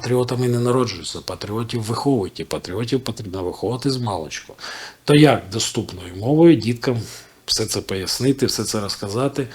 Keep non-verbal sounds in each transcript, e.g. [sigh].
патріотами не народжуються, патріотів виховують, і патріотів потрібно виховувати з маличку. То як доступною мовою діткам все це пояснити, все це розказати,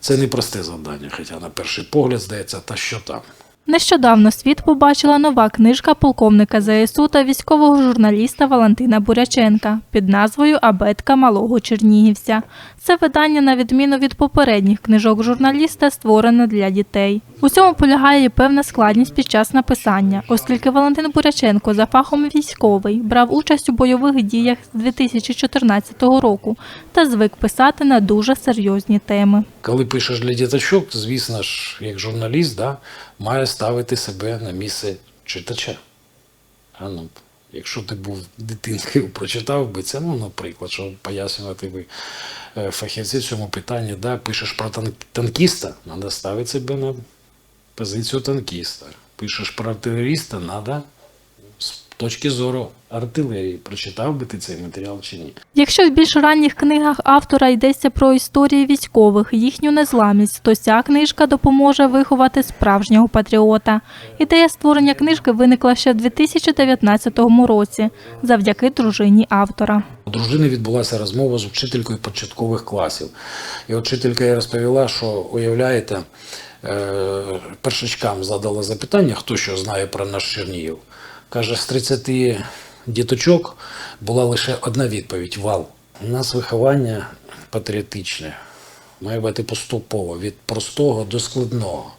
це не просте завдання, хоча на перший погляд здається, та що там. Нещодавно світ побачила нова книжка полковника ЗСУ та військового журналіста Валентина Буряченка під назвою Абетка малого чернігівця. Це видання, на відміну від попередніх книжок журналіста, створене для дітей. У цьому полягає і певна складність під час написання, оскільки Валентин Буряченко за фахом військовий брав участь у бойових діях з 2014 року та звик писати на дуже серйозні теми. Коли пишеш для діточок, звісно ж, як журналіст, да, має ставити себе на місце читача. А ну, якщо ти був дитинкою, [laughs] прочитав би це, ну, наприклад, щоб пояснювати ви е, фахівці цьому питанні, да, пишеш про тан- танкіста, треба ставити себе на позицію танкіста. Пишеш про артилеріста, треба точки зору артилерії. Прочитав би ти цей матеріал чи ні. Якщо в більш ранніх книгах автора йдеться про історії військових, їхню незламність, то ця книжка допоможе виховати справжнього патріота. Ідея створення книжки виникла ще в 2019 році завдяки дружині автора. У дружини відбулася розмова з вчителькою початкових класів. І от вчителька їй розповіла, що уявляєте, е, першачкам задала запитання, хто що знає про наш Чернігів. Каже, з 30 діточок була лише одна відповідь вал. У нас виховання патріотичне, має бути поступово, від простого до складного.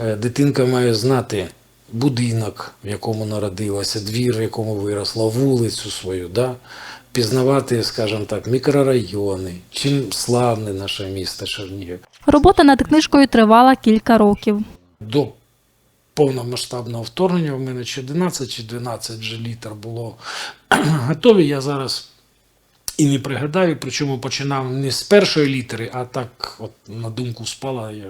Е, Дитинка має знати будинок, в якому народилася, двір, в якому виросла, вулицю свою, да? пізнавати, скажімо так, мікрорайони, чим славне наше місто Чернігів. Робота над книжкою тривала кілька років. До повномасштабного вторгнення в мене чи 11 чи 12 вже літр було [clears throat] готові. Я зараз і не пригадаю, причому починав не з першої літери, а так от на думку спала. Я,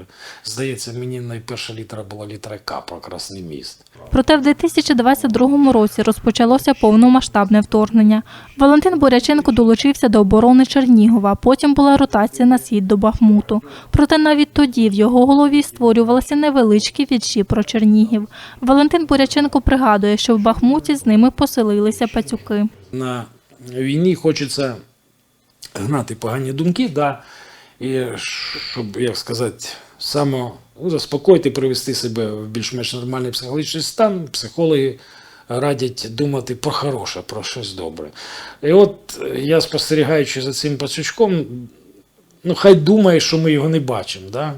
здається, мені найперша літера була літера К про Красний міст. Проте в 2022 році розпочалося повномасштабне вторгнення. Валентин Боряченко долучився до оборони Чернігова. Потім була ротація на схід до Бахмуту. Проте навіть тоді в його голові створювалися невеличкі вірші про Чернігів. Валентин Боряченко пригадує, що в Бахмуті з ними поселилися пацюки. на війні хочеться гнати погані думки, да, і щоб, як сказати, само ну, заспокоїти, привести себе в більш-менш нормальний психологічний стан, психологи радять думати про хороше, про щось добре. І от е, я спостерігаючи за цим пацючком, ну хай думає, що ми його не бачимо. Да?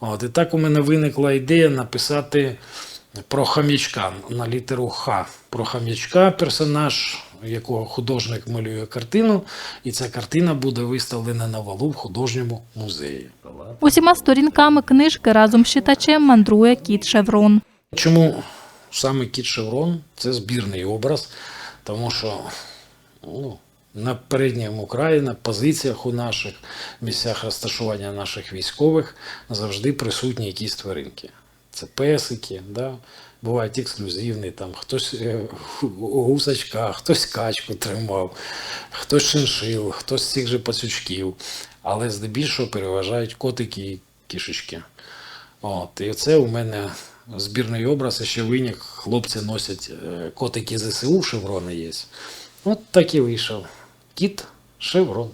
От, і так у мене виникла ідея написати про хам'ячка на літеру Х. Про хам'ячка персонаж, якого художник малює картину, і ця картина буде виставлена на валу в художньому музеї. Усіма сторінками книжки разом з читачем мандрує кіт Шеврон. Чому саме кіт Шеврон це збірний образ, тому що ну, на передньому краї, на позиціях у наших місцях розташування наших військових завжди присутні якісь тваринки. Це песики, да? бувають ексклюзивні, там хтось е, гусачка, хтось качку тримав, хтось шиншил, хтось з цих же пацючків. Але здебільшого переважають котики і кішечки. От, і це у мене збірний образ, ще винyak, хлопці носять е, котики ЗСУ, шеврони є. От так і вийшов. Кіт шеврон.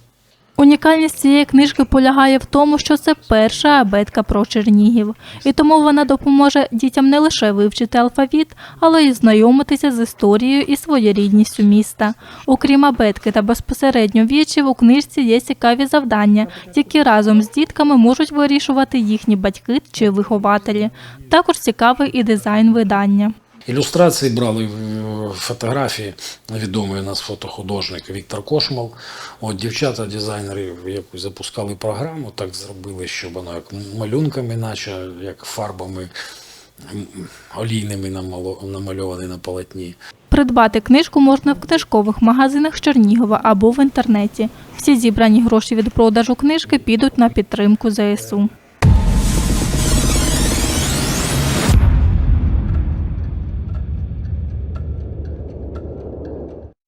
Унікальність цієї книжки полягає в тому, що це перша абетка про Чернігів, і тому вона допоможе дітям не лише вивчити алфавіт, але й знайомитися з історією і своєрідністю міста. Окрім абетки та безпосередньо віршів, у книжці є цікаві завдання, які разом з дітками можуть вирішувати їхні батьки чи вихователі. Також цікавий і дизайн видання. Ілюстрації брали в- фотографії відомий у нас фотохудожник Віктор Кошмал. От дівчата, дизайнери якось запускали програму, так зробили, щоб воно як малюнками, наче як фарбами олійними намальовані на полотні. Придбати книжку можна в книжкових магазинах Чернігова або в інтернеті. Всі зібрані гроші від продажу книжки підуть на підтримку ЗСУ.